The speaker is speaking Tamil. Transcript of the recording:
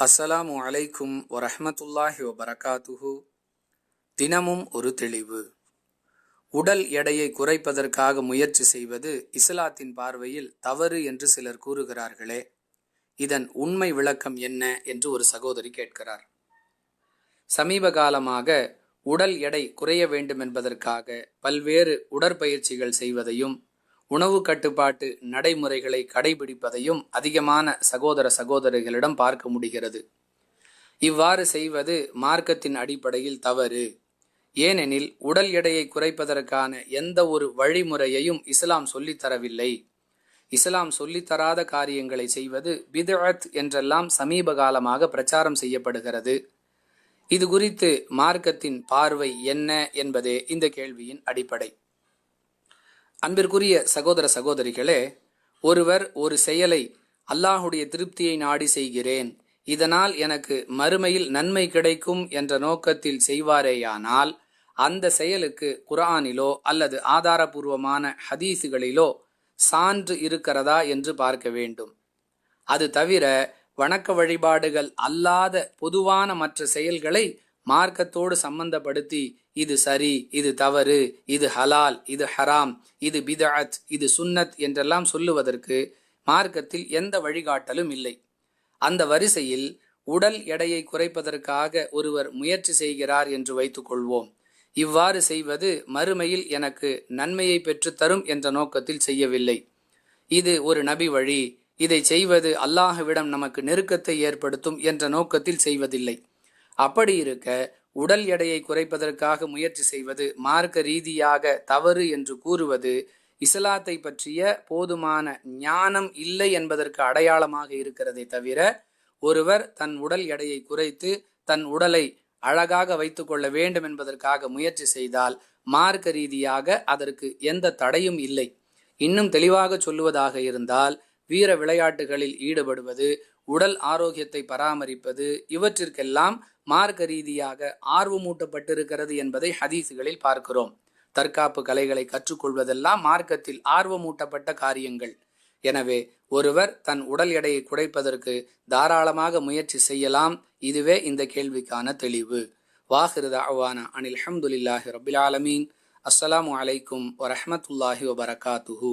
அஸ்ஸலாமு அலைக்கும் வரஹமத்துல்லாஹி வபரகாத்துஹு. தினமும் ஒரு தெளிவு. உடல் எடையை குறைப்பதற்காக முயற்சி செய்வது இஸ்லாத்தின் பார்வையில் தவறு என்று சிலர் கூறுகிறார்களே. இதன் உண்மை விளக்கம் என்ன என்று ஒரு சகோதரி கேட்கிறார். சமீப காலமாக உடல் எடை குறைய வேண்டும் என்பதற்காக பல்வேறு உடற்பயிற்சிகள் செய்வதையும் உணவு கட்டுப்பாட்டு நடைமுறைகளை கடைபிடிப்பதையும் அதிகமான சகோதர சகோதரிகளிடம் பார்க்க முடிகிறது. இவ்வாறு செய்வது மார்க்கத்தின் அடிப்படையில் தவறு. ஏனெனில் உடல் எடையை குறைப்பதற்கான எந்த ஒரு வழிமுறையையும் இஸ்லாம் சொல்லித்தரவில்லை இஸ்லாம் சொல்லித்தராத காரியங்களை செய்வது பிதஅத் என்றெல்லாம் சமீப காலமாக பிரச்சாரம் செய்யப்படுகிறது. இது குறித்து மார்க்கத்தின் பார்வை என்ன என்பதே இந்த கேள்வியின் அடிப்படை. அன்பிற்குரிய சகோதர சகோதரிகளே ஒருவர் ஒரு செயலை அல்லாஹுடைய திருப்தியை நாடி செய்கிறேன். இதனால் எனக்கு மறுமையில் நன்மை கிடைக்கும் என்ற நோக்கத்தில் செய்வாரேயானால் அந்த செயலுக்கு குர்ஆனிலோ அல்லது ஆதாரபூர்வமான ஹதீஸுகளிலோ சான்று இருக்கிறதா என்று பார்க்க வேண்டும். அது தவிர வணக்க வழிபாடுகள் அல்லாத பொதுவான மற்ற செயல்களை மார்க்கத்தோடு சம்பந்தப்படுத்தி இது சரி இது தவறு இது ஹலால் இது ஹராம் இது பிதாத் இது சுன்னத் என்றெல்லாம் சொல்லுவதற்கு மார்க்கத்தில் எந்த வழிகாட்டலும் இல்லை. அந்த வரிசையில் உடல் எடையை குறைப்பதற்காக ஒருவர் முயற்சி செய்கிறார் என்று வைத்துக்கொள்வோம். இவ்வாறு செய்வது மறுமையில் எனக்கு நன்மையை பெற்றுத்தரும் என்ற நோக்கத்தில் செய்யவில்லை. இது ஒரு நபி வழி. இதை செய்வது அல்லாஹுவிடம் நமக்கு நெருக்கத்தை ஏற்படுத்தும் என்ற நோக்கத்தில் செய்வதில்லை. அப்படி இருக்க உடல் எடையை குறைப்பதற்காக முயற்சி செய்வது மார்க்க ரீதியாக தவறு என்று கூறுவது இஸ்லாத்தை பற்றிய போதுமான ஞானம் இல்லை என்பதற்கு அடையாளமாக இருக்கிறதே தவிர ஒருவர் தன் உடல் எடையை குறைத்து தன் உடலை அழகாக வைத்துக்கொள்ள வேண்டும் என்பதற்காக முயற்சி செய்தால் மார்க்க ரீதியாக அதற்கு எந்த தடையும் இல்லை. இன்னும் தெளிவாக சொல்லுவதாக இருந்தால் வீர விளையாட்டுகளில் ஈடுபடுவது உடல் ஆரோக்கியத்தை பராமரிப்பது இவற்றிற்கெல்லாம் மார்க்க ரீதியாக ஆர்வமூட்டப்பட்டிருக்கிறது என்பதை ஹதீஸுகளில் பார்க்கிறோம். தற்காப்பு கலைகளை கற்றுக்கொள்வதெல்லாம் மார்க்கத்தில் ஆர்வமூட்டப்பட்ட காரியங்கள். எனவே ஒருவர் தன் உடல் எடையை குறைப்பதற்கு தாராளமாக முயற்சி செய்யலாம். இதுவே இந்த கேள்விக்கான தெளிவு. வாஹிரு தாவானா அனில் அஹமதுல்லாஹி ரபில் ஆலமீன். அஸ்ஸலாமு அலைக்கும் வரஹமத்துல்லாஹி வபரகாத்துஹூ.